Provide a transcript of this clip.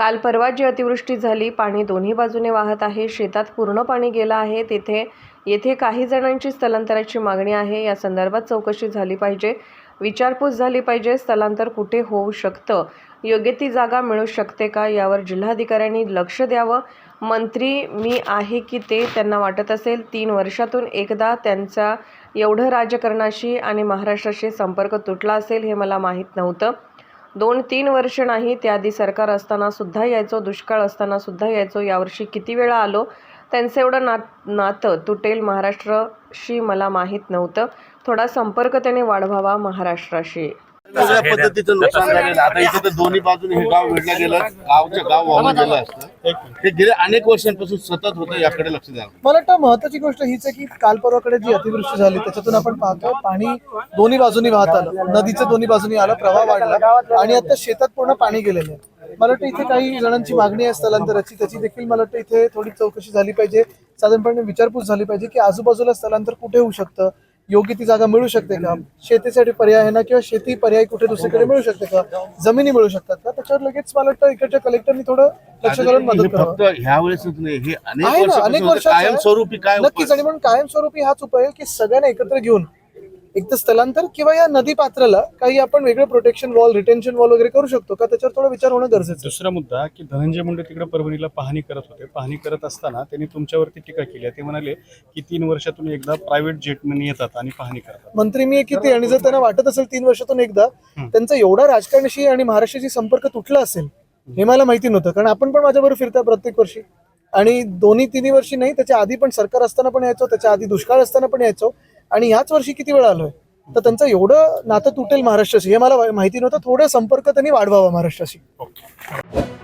काल परवा जी अतिवृष्टी झाली पाणी दोन्ही बाजूने वाहत आहे शेतात पूर्ण पाणी गेलं आहे तेथे येथे काही जणांची स्थलांतराची मागणी आहे या संदर्भात चौकशी झाली पाहिजे. विचारपूस झाली पाहिजे स्थलांतर कुठे होऊ शकतं? योग्य ती जागा मिळू शकते का? यावर जिल्हाधिकाऱ्यांनी लक्ष द्यावं. मंत्री मी आहे की ते त्यांना वाटत असेल तीन वर्षातून एकदा त्यांचा एवढं राजकारणाशी आणि महाराष्ट्राशी संपर्क तुटला असेल हे मला माहीत नव्हतं. दोन तीन वर्ष नाही त्याआधी सरकार असताना सुद्धा यायचो दुष्काळ असताना सुद्धा यायचो. यावर्षी किती वेळा आलो? त्यांचं एवढं नात नातं तुटेल महाराष्ट्राशी मला माहीत नव्हतं. थोडा संपर्क त्याने वाढवावा महाराष्ट्राशी. वेगळ्या पद्धतीचं नुकसान झालेलं. आता इथे तर दोन्ही बाजूने हे गाव वेढलं गेलं गावचं गाव वाहून गेलं असतं. हे गेले अनेक वर्षांपासून सतत होतं याकडे लक्ष द्या मला वाटतं महत्वाची गोष्ट हीच आहे की काल परवाकडे जी अतिवृष्टी झाली त्याच्यातून आपण पाहतो पाणी दोन्ही बाजूनी वाहत आलं. नदीच्या दोन्ही बाजूनी आलं प्रवाह वाढला आणि आता शेतात पूर्ण पाणी गेलेलं आहे. मला वाटतं इथे काही जणांची मागणी आहे स्थलांतराची त्याची देखील मला वाटतं इथे थोडी चौकशी झाली पाहिजे. साधारणपणे विचारपूस झाली पाहिजे की आजूबाजूला स्थलांतर कुठे होऊ शकतं? योग्य ती जागा मिळू शकते का? शेतीसाठी पर्याय आहे ना किंवा शेती पर्याय कुठे दुसरीकडे मिळू शकते का? जमिनी मिळू शकतात का? त्याच्यावर लगेच मला वाटतं इकडच्या कलेक्टरनी थोडं लक्ष घालून मदत करावं. फक्त ह्या हे अनेक वर्ष. कायमस्वरूपी काय नक्कीच आणि म्हणून कायमस्वरूपी हाच उपाय आहे की सगळ्यांना एकत्र घेऊन एक तर स्थलांतर किंवा या नदी पात्राला काही आपण वेगळं प्रोटेक्शन वॉल रिटेन्शन वॉल वगैरे करू शकतो का? त्याच्यावर थोडा विचार होणं गरजेचं. दुसरा मुद्दा की धनंजय मुंडे तिकडे परभणीला पाहणी करत होते. पाहणी करत असताना त्यांनी तुमच्यावरती टीका केली आहे. ते म्हणाले की तीन वर्षातून एकदा प्रायव्हेट जेटमॅन येतात आणि पाहणी करतात. मंत्री मी किती आणि जर त्यांना वाटत असेल तीन वर्षातून एकदा त्यांचा एवढा राजकारणाशी आणि महाराष्ट्राशी संपर्क तुटला असेल हे मला माहिती नव्हतं. कारण आपण पण माझ्याबरोबर फिरता प्रत्येक वर्षी. आणि दोन्ही तिन्ही वर्षी नाही त्याच्या आधी पण सरकार असताना पण यायचो त्याच्या आधी दुष्काळ असताना पण यायचो. आणि याच वर्षी किती वेळा आलोय? तर त्यांचं एवढं नातं तुटेल महाराष्ट्राशी. हे मला माहिती नव्हतं. थोडं संपर्क त्यांनी वाढवावा महाराष्ट्राशी. ओके.